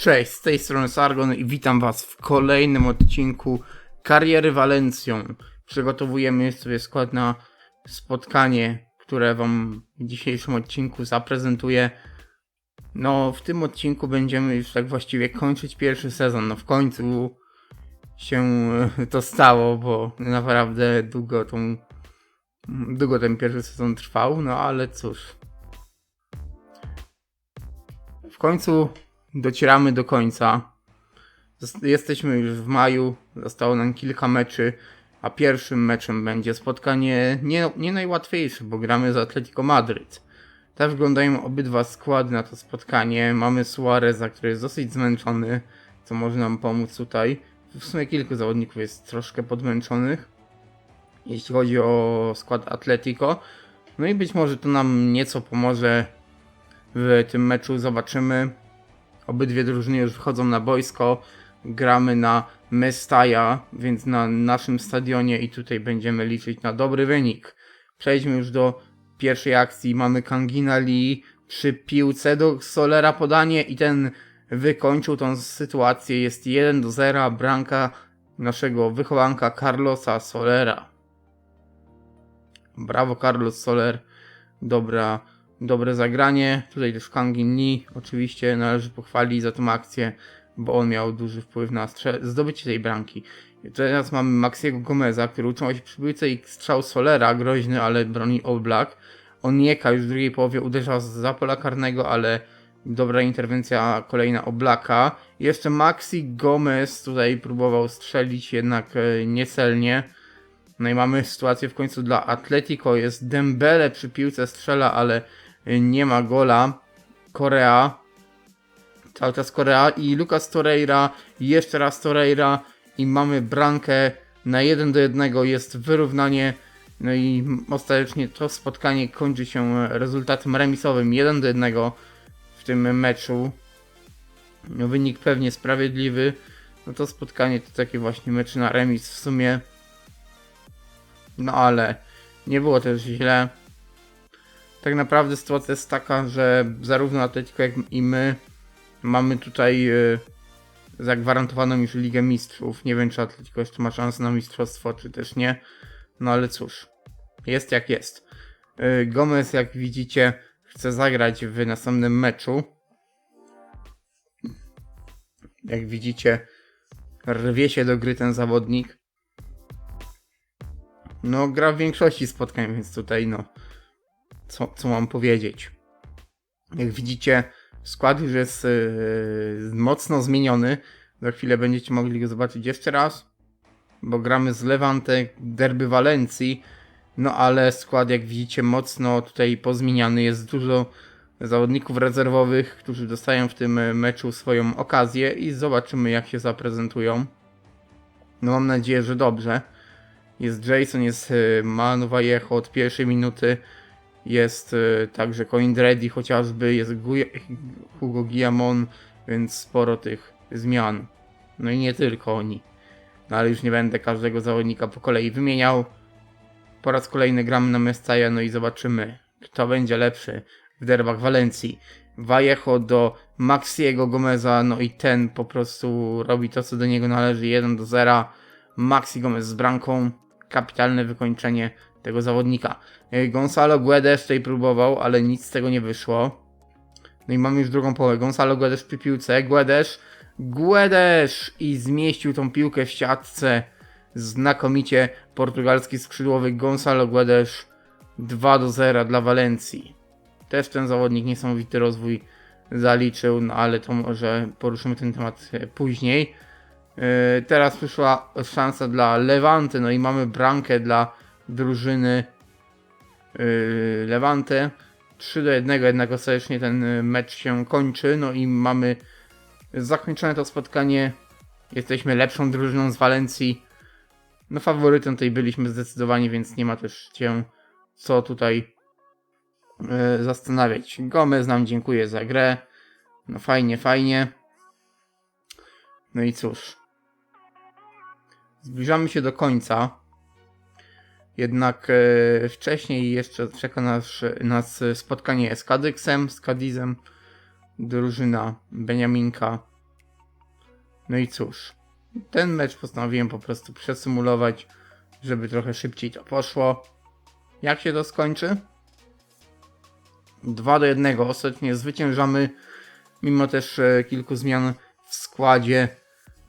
Cześć, z tej strony Sargon i witam Was w kolejnym odcinku Kariery Walencją. Przygotowujemy sobie skład na spotkanie, które Wam w dzisiejszym odcinku zaprezentuję. No, w tym odcinku będziemy już tak właściwie kończyć pierwszy sezon. No, w końcu się to stało, bo naprawdę długo tą, długo ten pierwszy sezon trwał, no ale cóż. W końcu docieramy do końca. Jesteśmy już w maju, zostało nam kilka meczy, a pierwszym meczem będzie spotkanie nie, nie najłatwiejsze, bo gramy z Atletico Madryt. Tak wyglądają obydwa składy na to spotkanie. Mamy Suareza, który jest dosyć zmęczony, co może nam pomóc tutaj. W sumie kilku zawodników jest troszkę podmęczonych, jeśli chodzi o skład Atletico. No i być może to nam nieco pomoże w tym meczu. Zobaczymy. Obydwie drużyny już wchodzą na boisko. Gramy na Mestaja, więc na naszym stadionie i tutaj będziemy liczyć na dobry wynik. Przejdźmy już do pierwszej akcji. Mamy Kangina Lee przy piłce do Solera podanie i ten wykończył tą sytuację. Jest 1 do 0. Branka naszego wychowanka Carlosa Solera. Brawo Carlos Soler. Dobra dobre zagranie. Tutaj też Kangin Lee oczywiście należy pochwalić za tą akcję, bo on miał duży wpływ na zdobycie tej bramki. Teraz mamy Maxiego Gomeza, który utrzymał się przy piłce i strzał Solera, groźny, ale broni All Black. Onieka już w drugiej połowie uderza za pola karnego, ale dobra interwencja kolejna Oblaka. Jeszcze Maxi Gomez tutaj próbował strzelić, jednak e, niecelnie. No i mamy sytuację w końcu dla Atletico. Jest Dembele przy piłce strzela, ale nie ma gola. Korea. Cały czas Korea i Lucas Torreira. Jeszcze raz Torreira. I mamy brankę na 1 do 1. Jest wyrównanie. No i ostatecznie to spotkanie kończy się rezultatem remisowym 1 do 1 w tym meczu. No, wynik pewnie sprawiedliwy. No to spotkanie to taki właśnie mecz na remis w sumie. No ale nie było też źle. Tak naprawdę sytuacja jest taka, że zarówno Atletico jak i my mamy tutaj y, zagwarantowaną już Ligę Mistrzów. Nie wiem czy Atletico jeszcze ma szansę na mistrzostwo, czy też nie. No ale cóż, jest jak jest. Y, Gomez jak widzicie chce zagrać w następnym meczu. Jak widzicie rwie się do gry ten zawodnik. No, gra w większości spotkań, więc tutaj, no, co, co mam powiedzieć. Jak widzicie, skład już jest yy, mocno zmieniony. Za chwilę będziecie mogli go zobaczyć jeszcze raz, bo gramy z Levante, derby Walencji. No, ale skład, jak widzicie, mocno tutaj pozmieniany. Jest dużo zawodników rezerwowych, którzy dostają w tym e, meczu swoją okazję i zobaczymy, jak się zaprezentują. No, mam nadzieję, że dobrze. Jest Jason, jest y, Manu Vallejo od pierwszej minuty. Jest y, także Coindready chociażby, jest Hugo Guillamon, więc sporo tych zmian. No i nie tylko oni. No ale już nie będę każdego zawodnika po kolei wymieniał. Po raz kolejny gramy na Mestaja, no i zobaczymy, kto będzie lepszy w derbach Walencji. Vallejo do Maxiego Gomeza, no i ten po prostu robi to, co do niego należy, 1 do 0. Maxi Gomez z bramką, kapitalne wykończenie tego zawodnika. E, Gonzalo Guedes tutaj próbował, ale nic z tego nie wyszło. No i mamy już drugą połowę. Gonzalo Guedes przy piłce. Guedes, Guedes i zmieścił tą piłkę w siatce. Znakomicie portugalski skrzydłowy Gonzalo Guedes 2 do 0 dla Walencji. Też ten zawodnik niesamowity rozwój zaliczył, no ale to może poruszymy ten temat e, później. Yy, Teraz przyszła szansa dla Levante, no i mamy bramkę dla drużyny yy, Levante. 3 do 1, jednak ostatecznie ten y, mecz się kończy, no i mamy zakończone to spotkanie. Jesteśmy lepszą drużyną z Walencji. No faworytem tutaj byliśmy zdecydowanie, więc nie ma też się co tutaj yy, zastanawiać. Gomez nam dziękuję za grę. No fajnie, fajnie. No i cóż. Zbliżamy się do końca. Jednak e, wcześniej jeszcze czeka nas, nas spotkanie z Kadyksem, z Kadizem. Drużyna Beniaminka No i cóż, ten mecz postanowiłem po prostu przesymulować, żeby trochę szybciej to poszło. Jak się to skończy? 2 do 1. Ostatecznie zwyciężamy, mimo też e, kilku zmian w składzie.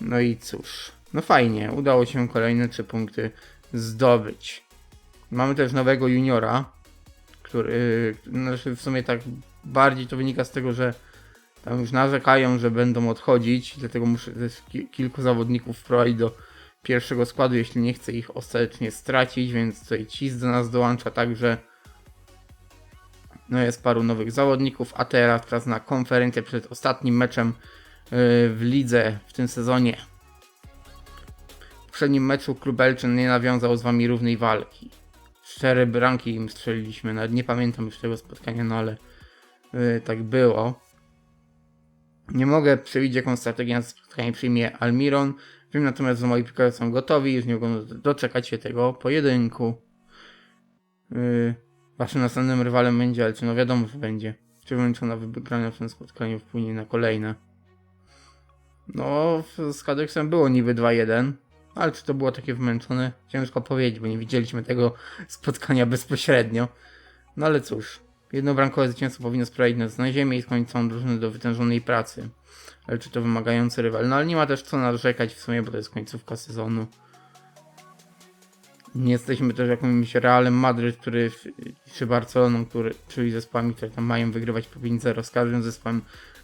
No i cóż, no fajnie, udało się kolejne 3 punkty zdobyć. Mamy też nowego juniora, który, znaczy w sumie tak bardziej to wynika z tego, że tam już narzekają, że będą odchodzić, dlatego muszę kilku zawodników wprowadzić do pierwszego składu, jeśli nie chcę ich ostatecznie stracić, więc tutaj CIS do nas dołącza także. No jest paru nowych zawodników, a teraz czas na konferencję przed ostatnim meczem yy, w lidze w tym sezonie. W poprzednim meczu klub Elczyn nie nawiązał z wami równej walki. Cztery bramki im strzeliliśmy, nawet nie pamiętam już tego spotkania, no ale yy, tak było. Nie mogę przewidzieć, jaką strategię na spotkanie przyjmie Almiron. Wiem natomiast, że moi piłkarze są gotowi, już nie mogą doczekać się tego pojedynku. Yy, waszym następnym rywalem będzie Elczy. No wiadomo, że będzie. Czy wyłączona wygrana w tym spotkaniu wpłynie na kolejne. No, z Kadeksem było niby 2-1, ale czy to było takie wymęczone? Ciężko powiedzieć, bo nie widzieliśmy tego spotkania bezpośrednio. No ale cóż, jednobramkowe zwycięstwo powinno sprawić nas na ziemię i skłonić całą drużynę do wytężonej pracy. Ale czy to wymagający rywal? No ale nie ma też co narzekać w sumie, bo to jest końcówka sezonu. Nie jesteśmy też jakimś Realem Madryt, który, czy Barceloną, który, czyli zespołami, które tam mają wygrywać po 5-0 z każdym zespołem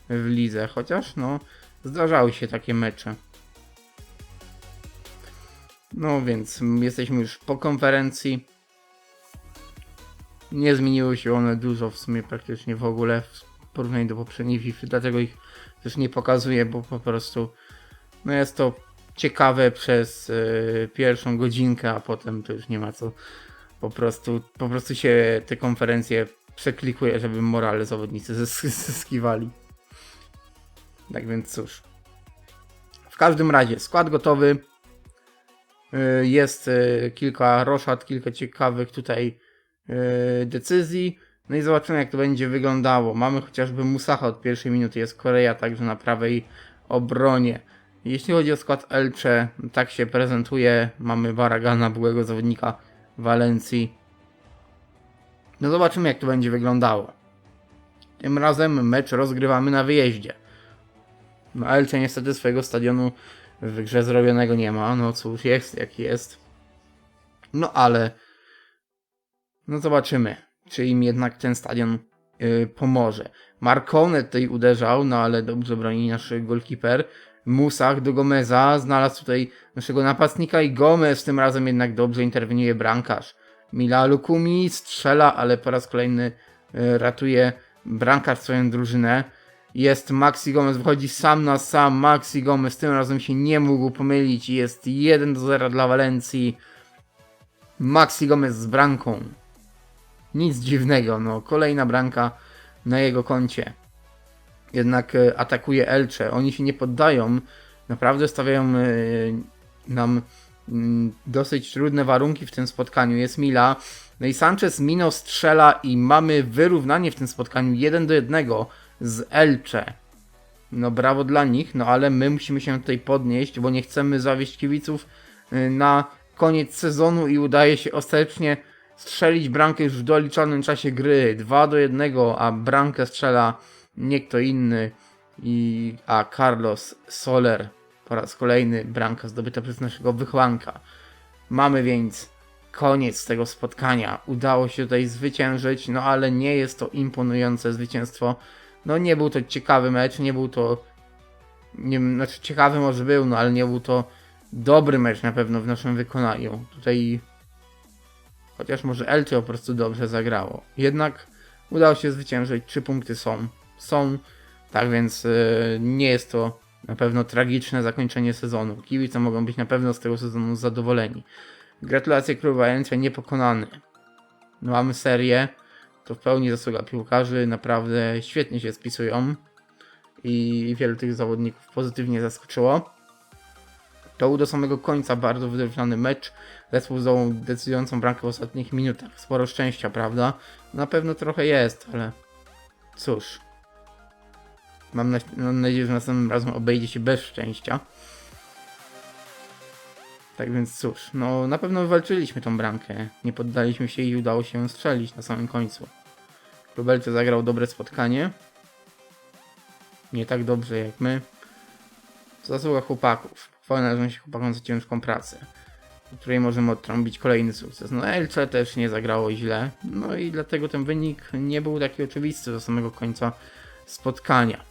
w lidze. Chociaż no, zdarzały się takie mecze. No więc jesteśmy już po konferencji. Nie zmieniły się one dużo, w sumie praktycznie w ogóle w porównaniu do poprzedniej FIFA, dlatego ich też nie pokazuję, bo po prostu no jest to ciekawe przez y, pierwszą godzinkę, a potem to już nie ma co. Po prostu, po prostu się te konferencje przeklikuje, żeby morale zawodnicy zys- zyskiwali. Tak więc cóż. W każdym razie, skład gotowy. Y, Jest y, kilka roszad, kilka ciekawych tutaj y, decyzji. No i zobaczymy, jak to będzie wyglądało. Mamy chociażby Musacha od pierwszej minuty, jest Korea także na prawej obronie. Jeśli chodzi o skład Elche, tak się prezentuje. Mamy Baragana, byłego zawodnika Walencji. No zobaczymy, jak to będzie wyglądało. Tym razem mecz rozgrywamy na wyjeździe. No Elche niestety swojego stadionu w grze zrobionego nie ma. No cóż, jest jak jest. No ale no zobaczymy, czy im jednak ten stadion y, pomoże. Marcone tutaj uderzał, no ale dobrze broni nasz golkiper. Musach do Gomeza znalazł tutaj naszego napastnika i Gomez tym razem jednak dobrze interweniuje bramkarz. Mila Lukumi strzela, ale po raz kolejny y, ratuje bramkarz swoją drużynę. Jest Maxi Gomez, wychodzi sam na sam. Maxi Gomez tym razem się nie mógł pomylić. Jest 1 do 0 dla Walencji. Maxi Gomez z bramką. Nic dziwnego, no kolejna bramka na jego koncie. Jednak e, atakuje Elche. Oni się nie poddają. Naprawdę stawiają e, nam mm, dosyć trudne warunki w tym spotkaniu. Jest Mila. No i Sanchez Mino strzela i mamy wyrównanie w tym spotkaniu 1 do 1 z Elche. No brawo dla nich, no ale my musimy się tutaj podnieść, bo nie chcemy zawieść kibiców y, na koniec sezonu i udaje się ostatecznie strzelić bramkę już w doliczonym czasie gry 2 do 1, a bramkę strzela nie kto inny i a Carlos Soler po raz kolejny bramka zdobyta przez naszego wychłanka. Mamy więc koniec tego spotkania. Udało się tutaj zwyciężyć, no ale nie jest to imponujące zwycięstwo. No nie był to ciekawy mecz, nie był to nie wiem, znaczy ciekawy może był, no ale nie był to dobry mecz na pewno w naszym wykonaniu. Tutaj chociaż może Elche po prostu dobrze zagrało. Jednak udało się zwyciężyć, trzy punkty są. Są, tak więc yy, nie jest to na pewno tragiczne zakończenie sezonu. Kibice mogą być na pewno z tego sezonu zadowoleni. Gratulacje klubu Elche niepokonany. No, mamy serię, to w pełni zasługa piłkarzy, naprawdę świetnie się spisują i wielu tych zawodników pozytywnie zaskoczyło. To był do samego końca bardzo wyrównany mecz. Zespół zdołał decydującą bramkę w ostatnich minutach. Sporo szczęścia, prawda? Na pewno trochę jest, ale cóż. Mam, na, mam nadzieję, że następnym razem obejdzie się bez szczęścia. Tak więc cóż, no na pewno wywalczyliśmy tą bramkę. Nie poddaliśmy się i udało się strzelić na samym końcu. Rubelce zagrał dobre spotkanie. Nie tak dobrze jak my. Zasługa chłopaków. Chwała należą się chłopakom za ciężką pracę, w której możemy odtrąbić kolejny sukces. No Elche też nie zagrało źle, no i dlatego ten wynik nie był taki oczywisty do samego końca spotkania.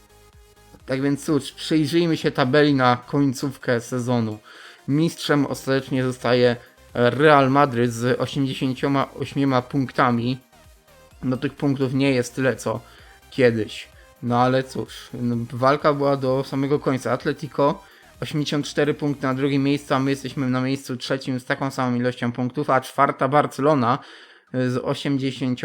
Tak więc cóż, przyjrzyjmy się tabeli na końcówkę sezonu mistrzem ostatecznie zostaje Real Madryt z 88 punktami. No tych punktów nie jest tyle co kiedyś. No ale cóż, no, walka była do samego końca. Atletico 84 punkty na drugim miejscu, a my jesteśmy na miejscu trzecim z taką samą ilością punktów, a czwarta Barcelona z 80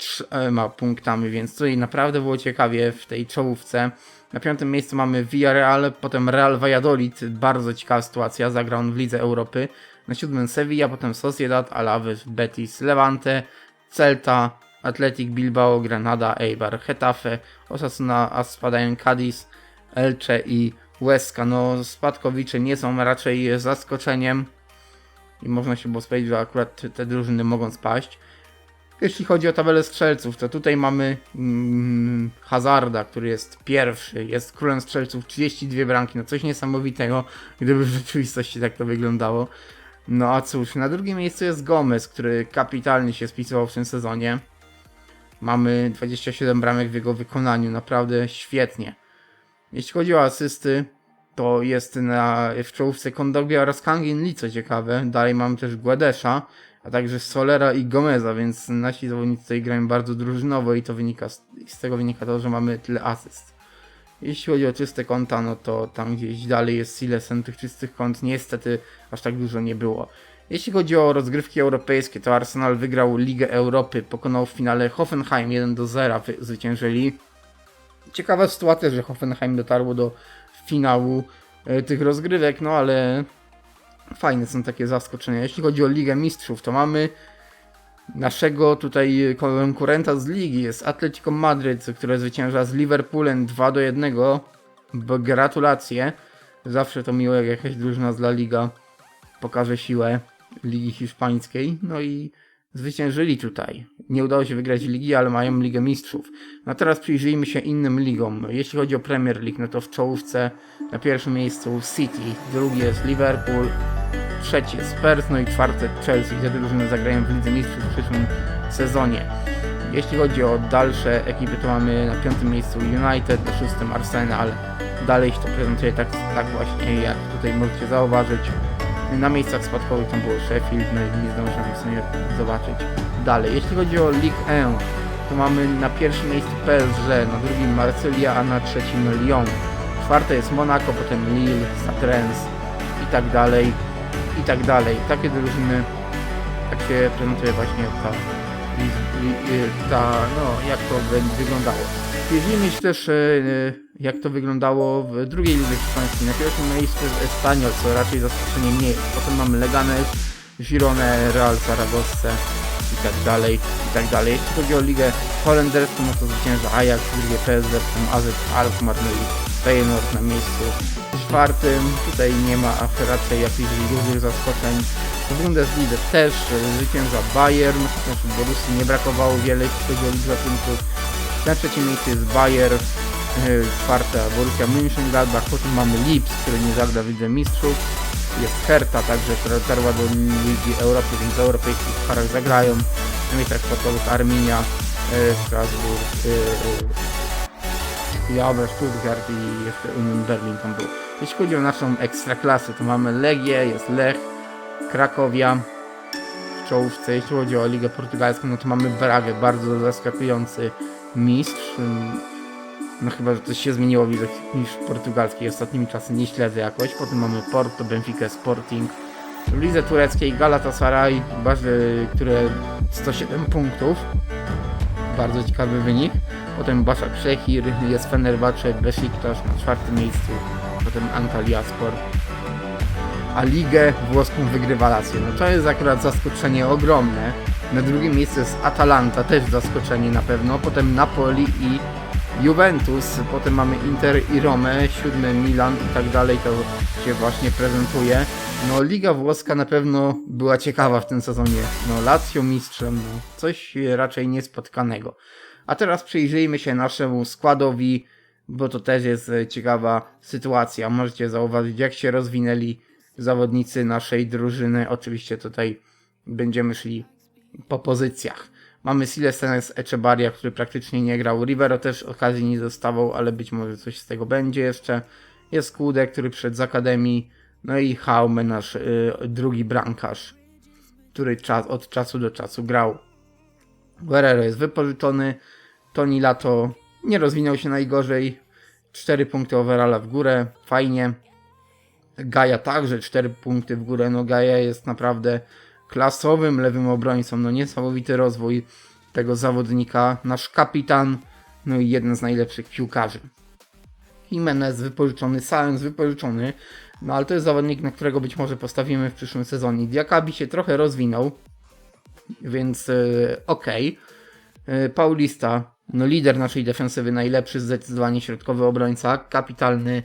trzema punktami, więc tutaj naprawdę było ciekawie w tej czołówce. Na piątym miejscu mamy Villarreal, potem Real Valladolid, bardzo ciekawa sytuacja, zagrał on w Lidze Europy. Na siódmym Sevilla, potem Sociedad, Alaves, Betis, Levante, Celta, Atletic Bilbao, Granada, Eibar, Hetafe, Osasuna, a spadają Cadiz, Elche i Łeska. No, spadkowicze nie są raczej zaskoczeniem i można się było spodziewać, że akurat te drużyny mogą spaść. Jeśli chodzi o tabelę strzelców, to tutaj mamy mm, Hazarda, który jest pierwszy, jest królem strzelców, 32 bramki, no coś niesamowitego, gdyby w rzeczywistości tak to wyglądało. No a cóż, na drugim miejscu jest Gomez, który kapitalnie się spisywał w tym sezonie. Mamy 27 bramek w jego wykonaniu, naprawdę świetnie. Jeśli chodzi o asysty, to jest na, w czołówce Kondogbia oraz Kangin Lee, co ciekawe. Dalej mamy też Guadesza, a także Solera i Gomeza, więc nasi zawodnicy tutaj grają bardzo drużynowo i to wynika z, z tego wynika to, że mamy tyle asyst. Jeśli chodzi o czyste konta, no to tam gdzieś dalej jest Silesen, tych czystych kont niestety aż tak dużo nie było. Jeśli chodzi o rozgrywki europejskie, to Arsenal wygrał Ligę Europy, pokonał w finale Hoffenheim 1 do 0, wy- zwyciężyli. Ciekawa sytuacja, że Hoffenheim dotarło do finału e, tych rozgrywek, no ale fajne są takie zaskoczenia. Jeśli chodzi o Ligę Mistrzów, to mamy naszego tutaj konkurenta z ligi, jest Atletico Madryt, które zwycięża z Liverpoolem 2 do 1. Bo Gratulacje. Zawsze to miło, jak jakaś drużyna z La Liga pokaże siłę Ligi Hiszpańskiej. No i zwyciężyli tutaj. Nie udało się wygrać ligi, ale mają Ligę Mistrzów. No teraz przyjrzyjmy się innym ligom. Jeśli chodzi o Premier League, no to w czołówce na pierwszym miejscu City, drugi jest Liverpool, trzeci Spurs, no i czwarty Chelsea. Te drużyny zagrają w Lidze Mistrzów w przyszłym sezonie. Jeśli chodzi o dalsze ekipy, to mamy na piątym miejscu United, na szóstym Arsenal. Dalej się to prezentuje tak, tak właśnie, jak tutaj możecie zauważyć. Na miejscach spadkowych tam było Sheffield, no i nie zdążyłem w sumie zobaczyć dalej. Jeśli chodzi o Ligue 1, to mamy na pierwszym miejscu PSG, na drugim Marsylia, a na trzecim Lyon. Czwarte jest Monaco, potem Lille, Satrens i tak dalej, i tak dalej. Takie drużyny, tak się prezentuje właśnie ta, ta no, jak to wy- wyglądało. Przyjrzyjmy się też, e, e, jak to wyglądało w drugiej lidze hiszpańskiej. Na pierwszym miejscu jest Espanyol, co raczej zaskoczenie nie jest. Potem mamy Leganes, Girone, Real Zaragoza i tak dalej, i tak dalej. Jeśli chodzi o ligę holenderską, no to zwycięża Ajax, drugie PSV, potem AZ Alkmaar, no i Feyenoord na miejscu czwartym. Tutaj nie ma raczej jakichś dużych zaskoczeń. W Bundeslidze też zwycięża Bayern, w Borussii nie brakowało wiele, jeśli chodzi o liczbę punktów. Na trzecim miejscu jest Bayern, e, czwarta Borussia Mönchengladbach, potem mamy Leeds, który nie zagra w Lidze Mistrzów. Jest Hertha także, która dotarła do Ligi Europy, więc w europejskich parach zagrają. Na miejscach sportowych Arminia, e, Strasburg, e, Jaber, Stuttgart i jeszcze Union Berlin tam był. Jeśli chodzi o naszą ekstraklasę, to mamy Legię, jest Lech, Krakowia w czołówce. Jeśli chodzi o Ligę Portugalską, no to mamy Bragę, bardzo zaskakujący mistrz. No chyba, że coś się zmieniło w niż portugalskiej ostatnimi czasy, nie śledzę jakoś. Potem mamy Porto, Benfica, Sporting. W lidze tureckiej Galatasaray, Barzy, które 107 punktów. Bardzo ciekawy wynik. Potem Baszak Szehir, jest Fenerbahce, Besiktas na czwartym miejscu. Potem Antalya Sport. A ligę włoską wygrywa Lazio. No to jest akurat zaskoczenie ogromne. Na drugim miejscu jest Atalanta, też zaskoczenie na pewno. Potem Napoli i Juventus, potem mamy Inter i Rome, siódmy Milan i tak dalej, to się właśnie prezentuje. No Liga Włoska na pewno była ciekawa w tym sezonie. No Lazio mistrzem, no coś raczej niespotkanego. A teraz przyjrzyjmy się naszemu składowi, bo to też jest e, ciekawa sytuacja. Możecie zauważyć jak się rozwinęli zawodnicy naszej drużyny. Oczywiście tutaj będziemy szli po pozycjach. Mamy Silestenes Echebarria, który praktycznie nie grał. Rivero też okazji nie dostawał, ale być może coś z tego będzie jeszcze. Jest Kude, który przyszedł z Akademii. No i Haume, nasz y, drugi brankarz, który czas, od czasu do czasu grał. Guerrero jest wypożyczony. Toni Lato nie rozwinął się najgorzej. 4 punkty overalla w górę. Fajnie. Gaja także 4 punkty w górę. No Gaja jest naprawdę klasowym lewym obrońcą. No niesamowity rozwój tego zawodnika. Nasz kapitan, no i jeden z najlepszych piłkarzy. Jimenez wypożyczony, Saenz wypożyczony, no ale to jest zawodnik, na którego być może postawimy w przyszłym sezonie. Diakabi się trochę rozwinął, więc yy, okej. Okay. Yy, Paulista, no lider naszej defensywy, najlepszy zdecydowanie środkowy obrońca, kapitalny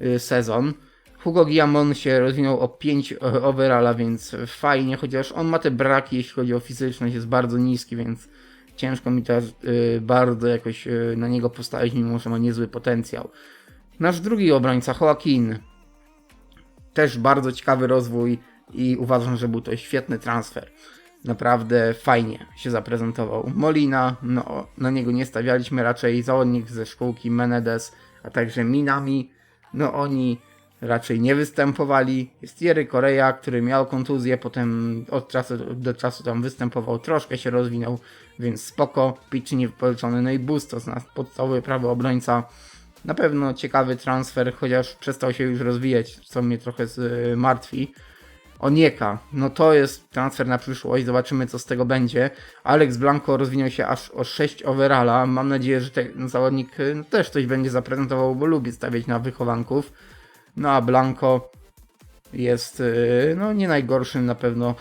yy, sezon. Hugo Guillamon się rozwinął o 5 overalla, więc fajnie, chociaż on ma te braki, jeśli chodzi o fizyczność, jest bardzo niski, więc ciężko mi teraz y, bardzo jakoś y, na niego postawić, mimo że ma niezły potencjał. Nasz drugi obrońca, Joaquin, też bardzo ciekawy rozwój i uważam, że był to świetny transfer. Naprawdę fajnie się zaprezentował. Molina, no na niego nie stawialiśmy raczej, zawodnik ze szkółki Menedes, a także Minami, no oni raczej nie występowali. Jest Jerry Korea, który miał kontuzję, potem od czasu do czasu tam występował, troszkę się rozwinął, więc spoko, pitch niewypożyczony. No i Bustos, nasz podstawowy prawy obrońca. Na pewno ciekawy transfer, chociaż przestał się już rozwijać, co mnie trochę martwi. Onieka, no to jest transfer na przyszłość, zobaczymy co z tego będzie. Alex Blanco rozwinął się aż o 6 overalla, mam nadzieję, że ten zawodnik no, też coś będzie zaprezentował, bo lubi stawiać na wychowanków. No a Blanco jest y, no, nie najgorszym na pewno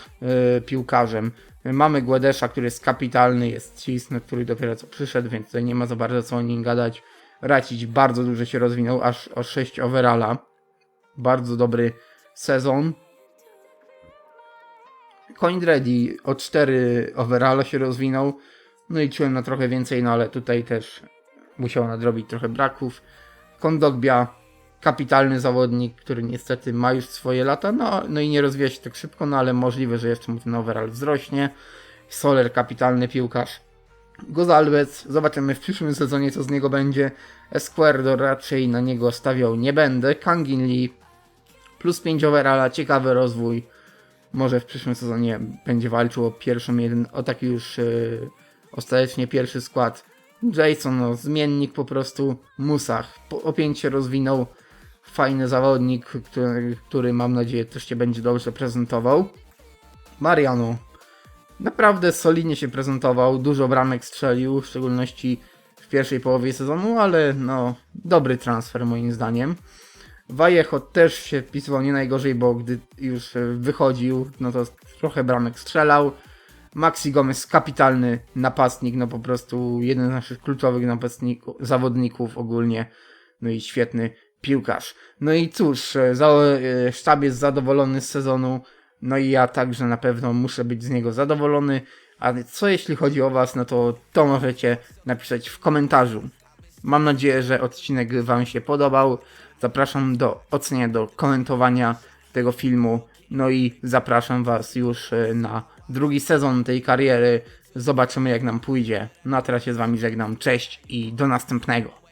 y, piłkarzem. Mamy Guedesza, który jest kapitalny, jest Cisny, który dopiero co przyszedł, więc tutaj nie ma za bardzo co o nim gadać. Racić bardzo dużo się rozwinął, aż o 6 overalla. Bardzo dobry sezon. Coin Ready o 4 overalla się rozwinął. No i czułem na trochę więcej, no ale tutaj też musiał nadrobić trochę braków. Kondogbia kapitalny zawodnik, który niestety ma już swoje lata, no, no i nie rozwija się tak szybko, no ale możliwe, że jeszcze mu ten overall wzrośnie. Soler, kapitalny piłkarz. Gozalbec, zobaczymy w przyszłym sezonie co z niego będzie. Esquerdo raczej na niego stawiał nie będę. Kangin Lee plus 5 overalla, ciekawy rozwój. Może w przyszłym sezonie będzie walczył o pierwszą jeden, o taki już yy, ostatecznie pierwszy skład. Jason, no, zmiennik po prostu. Musach, po, opięcie się rozwinął fajny zawodnik, który, który mam nadzieję też się będzie dobrze prezentował. Mariano naprawdę solidnie się prezentował, dużo bramek strzelił, w szczególności w pierwszej połowie sezonu, ale no dobry transfer moim zdaniem. Vallejo też się wpisywał nie najgorzej, bo gdy już wychodził, no to trochę bramek strzelał. Maxi Gomez, kapitalny napastnik, no po prostu jeden z naszych kluczowych napastników, zawodników ogólnie. No i świetny piłkarz. No i cóż, e, e, sztab jest zadowolony z sezonu, no i ja także na pewno muszę być z niego zadowolony. A co jeśli chodzi o Was, no to to możecie napisać w komentarzu. Mam nadzieję, że odcinek Wam się podobał. Zapraszam do oceniania, do komentowania tego filmu. No i zapraszam Was już e, na drugi sezon tej kariery. Zobaczymy jak nam pójdzie. No a teraz się z Wami żegnam. Cześć i do następnego.